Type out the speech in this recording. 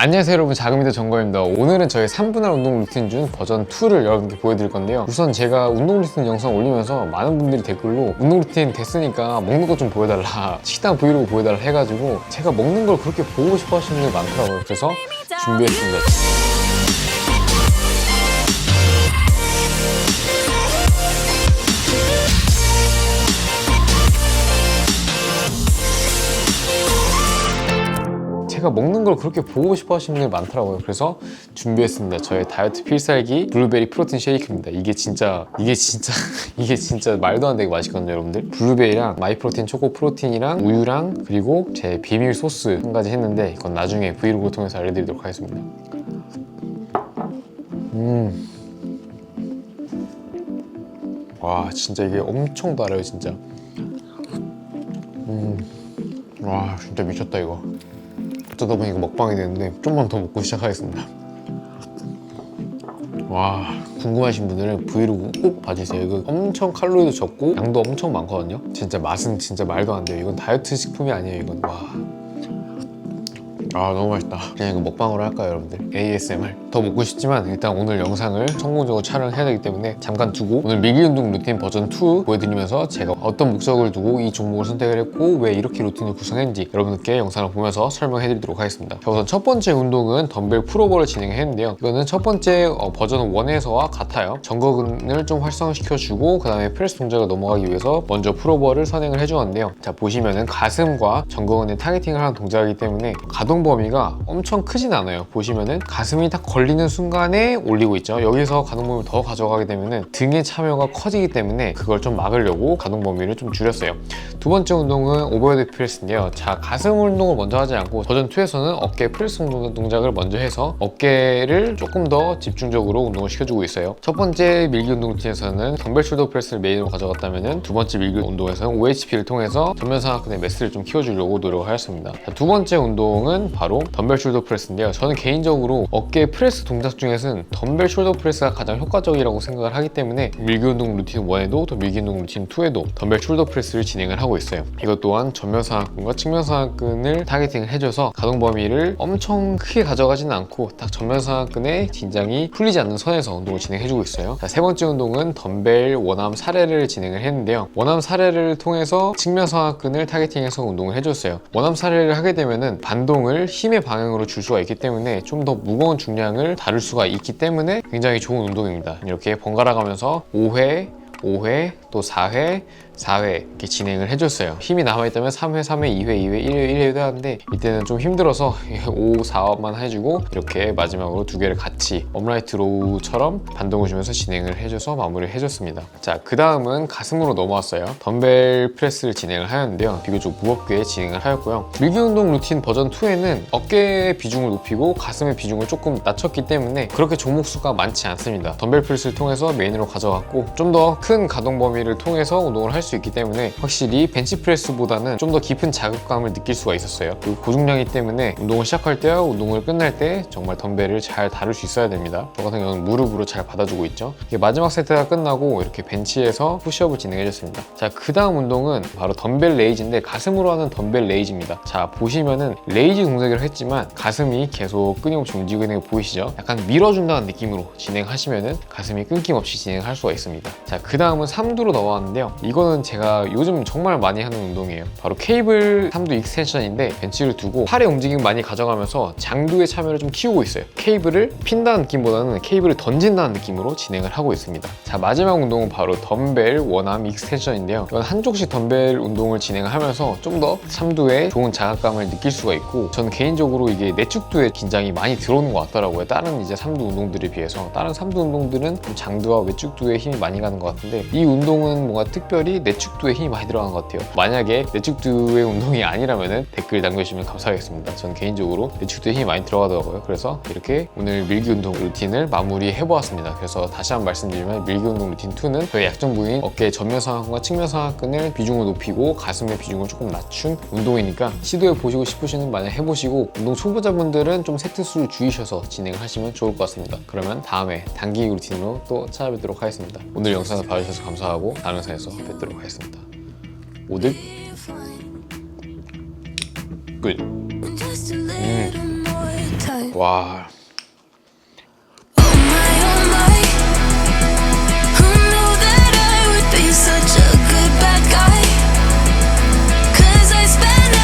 안녕하세요 여러분. 자금이다 정거입니다 오늘은 저의 3분할 운동 루틴 중 버전 2를 여러분께 보여드릴 건데요. 우선 제가 운동 루틴 영상 올리면서 많은 분들이 댓글로 운동 루틴 됐으니까 먹는 거좀 보여달라 식단 브이로그 보여달라 해가지고 제가 먹는 걸 그렇게 보고 싶어 하시는 분들이 많더라고요. 그래서 준비했습니다 제가 먹는 걸 그렇게 보고 싶어 하시는 분들이 많더라고요. 그래서 준비했습니다. 저의 다이어트 필살기 블루베리 프로틴 쉐이크입니다. 이게 진짜 이게 진짜 이게 진짜 말도 안 되게 맛있거든요, 여러분들. 블루베리랑 마이프로틴 초코 프로틴이랑 우유랑 그리고 제 비밀 소스 한 가지 했는데 이건 나중에 브이로그 통해서 알려드리도록 하겠습니다. 음. 와 진짜 이게 엄청 달아요 진짜 음. 와 진짜 미쳤다 이거 어쩌다 보니까 먹방이 됐는데 좀만 더 먹고 시작하겠습니다. 와 궁금하신 분들은 브이로그 꼭 봐주세요. 이거 엄청 칼로리도 적고 양도 엄청 많거든요. 진짜 맛은 진짜 말도 안 돼요. 이건 다이어트 식품이 아니에요. 이건 와. 아 너무 맛있다. 그냥 이거 먹방으로 할까요 여러분들? ASMR 더 먹고 싶지만 일단 오늘 영상을 성공적으로 촬영해야 되기 때문에 잠깐 두고 오늘 밀기운동 루틴 버전 2 보여드리면서 제가 어떤 목적을 두고 이 종목을 선택을 했고 왜 이렇게 루틴을 구성했는지 여러분들께 영상을 보면서 설명해 드리도록 하겠습니다. 자, 우선 첫 번째 운동은 덤벨 풀오버를 진행했는데요. 이거는 첫 번째 어, 버전 1에서와 같아요. 전거근을 좀 활성시켜주고 그 다음에 프레스 동작을 넘어가기 위해서 먼저 풀오버를 선행을 해주었는데요. 자 보시면은 가슴과 전거근에 타겟팅을 하는 동작이기 때문에 가동 범위가 엄청 크진 않아요. 보시면은 가슴이 딱 걸리는 순간에 올리고 있죠. 여기서 가동 범위를 더 가져가게 되면은 등의 참여가 커지기 때문에 그걸 좀 막으려고 가동 범위를 좀 줄였어요. 두 번째 운동은 오버헤드 프레스인데요. 자, 가슴 운동을 먼저 하지 않고 버전 2에서는 어깨 프레스 운동- 동작을 먼저 해서 어깨를 조금 더 집중적으로 운동을 시켜주고 있어요. 첫 번째 밀기 운동 루틴에서는 덤벨 숄더 프레스를 메인으로 가져갔다면은 두 번째 밀기 운동에서는 OHP를 통해서 전면상하근의 매스를 좀 키워주려고 노력을 하였습니다. 자, 두 번째 운동은 바로 덤벨 숄더 프레스인데요. 저는 개인적으로 어깨 프레스 동작 중에서는 덤벨 숄더 프레스가 가장 효과적이라고 생각을 하기 때문에 밀기 운동 루틴 1에도 또 밀기 운동 루틴 2에도 덤벨 숄더 프레스를 진행을 하고 있어요. 이것 또한 전면상하근과 측면상하근을 타겟팅을 해줘서 가동 범위를 엄청 크게 가져가지는 않고 딱 전면상하근의 긴장이 풀리지 않는 선에서 운동을 진행해주고 있어요. 자, 세 번째 운동은 덤벨 원암 사례를 진행을 했는데요. 원암 사례를 통해서 측면상하근을 타겟팅해서 운동을 해줬어요. 원암 사례를 하게 되면은 반동을 힘의 방향으로 줄 수가 있기 때문에 좀 더 무거운 중량을 다룰 수가 있기 때문에 굉장히 좋은 운동입니다. 이렇게 번갈아 가면서 5회, 5회, 또 4회, 4회 이렇게 진행을 해줬어요. 힘이 남아있다면 3회, 3회, 2회, 2회, 1회, 1회도 하는데 이때는 좀 힘들어서 5, 4만 해주고 이렇게 마지막으로 두 개를 같이 업라이트 로우처럼 반동을 주면서 진행을 해줘서 마무리를 해줬습니다. 자, 그 다음은 가슴으로 넘어왔어요. 덤벨 프레스를 진행을 하였는데요. 비교적 무겁게 진행을 하였고요. 밀기 운동 루틴 버전 2에는 어깨의 비중을 높이고 가슴의 비중을 조금 낮췄기 때문에 그렇게 종목 수가 많지 않습니다. 덤벨 프레스를 통해서 메인으로 가져갔고 좀 더 큰 가동 범위를 통해서 운동을 할 수 있기 때문에 확실히 벤치프레스보다는 좀 더 깊은 자극감을 느낄 수가 있었어요. 그리고 고중량이기 때문에 운동을 시작할 때와 운동을 끝날 때 정말 덤벨을 잘 다룰 수 있어야 됩니다. 저 같은 경우는 무릎으로 잘 받아주고 있죠. 마지막 세트가 끝나고 이렇게 벤치에서 푸시업을 진행해줬습니다. 자, 그 다음 운동은 바로 덤벨 레이즈인데 가슴으로 하는 덤벨 레이즈입니다. 자, 보시면은 레이즈 동작이라고 했지만 가슴이 계속 끊임없이 움직이고 있는 게 보이시죠? 약간 밀어준다는 느낌으로 진행하시면은 가슴이 끊김없이 진행할 수가 있습니다. 자, 그 다음은 삼두로 넘어왔는데요. 이거는 제가 요즘 정말 많이 하는 운동이에요. 바로 케이블 삼두 익스텐션인데 벤치를 두고 팔의 움직임 많이 가져가면서 장두의 참여를 좀 키우고 있어요. 케이블을 핀다는 느낌보다는 케이블을 던진다는 느낌으로 진행을 하고 있습니다. 자, 마지막 운동은 바로 덤벨 원암 익스텐션인데요. 이건 한쪽씩 덤벨 운동을 진행을 하면서 좀더 삼두에 좋은 자극감을 느낄 수가 있고 저는 개인적으로 이게 내축두에 긴장이 많이 들어오는 것 같더라고요. 다른 이제 삼두 운동들에 비해서 다른 삼두 운동들은 좀 장두와 외축두에 힘이 많이 가는 것 같은데 이 운동은 뭔가 특별히 내축두에 힘이 많이 들어간 것 같아요. 만약에 내축두의 운동이 아니라면 댓글 남겨주시면 감사하겠습니다. 전 개인적으로 내축두에 힘이 많이 들어가더라고요. 그래서 이렇게 오늘 밀기 운동 루틴을 마무리해 보았습니다. 그래서 다시 한 번 말씀드리면 밀기 운동 루틴 2는 저희 약점 부위인 어깨 전면 상하근과 측면 상하근을 비중을 높이고 가슴의 비중을 조금 낮춘 운동이니까 시도해 보시고 싶으시는 만약 해보시고 운동 초보자분들은 좀 세트 수를 줄이셔서 진행을 하시면 좋을 것 같습니다. 그러면 다음에 단기 루틴으로 또 찾아뵙도록 하겠습니다. 오늘 영상을 봐주셔서 감사하고 다른 영상에서 뵙도록 하겠습니다. 오득 끝. Time. 와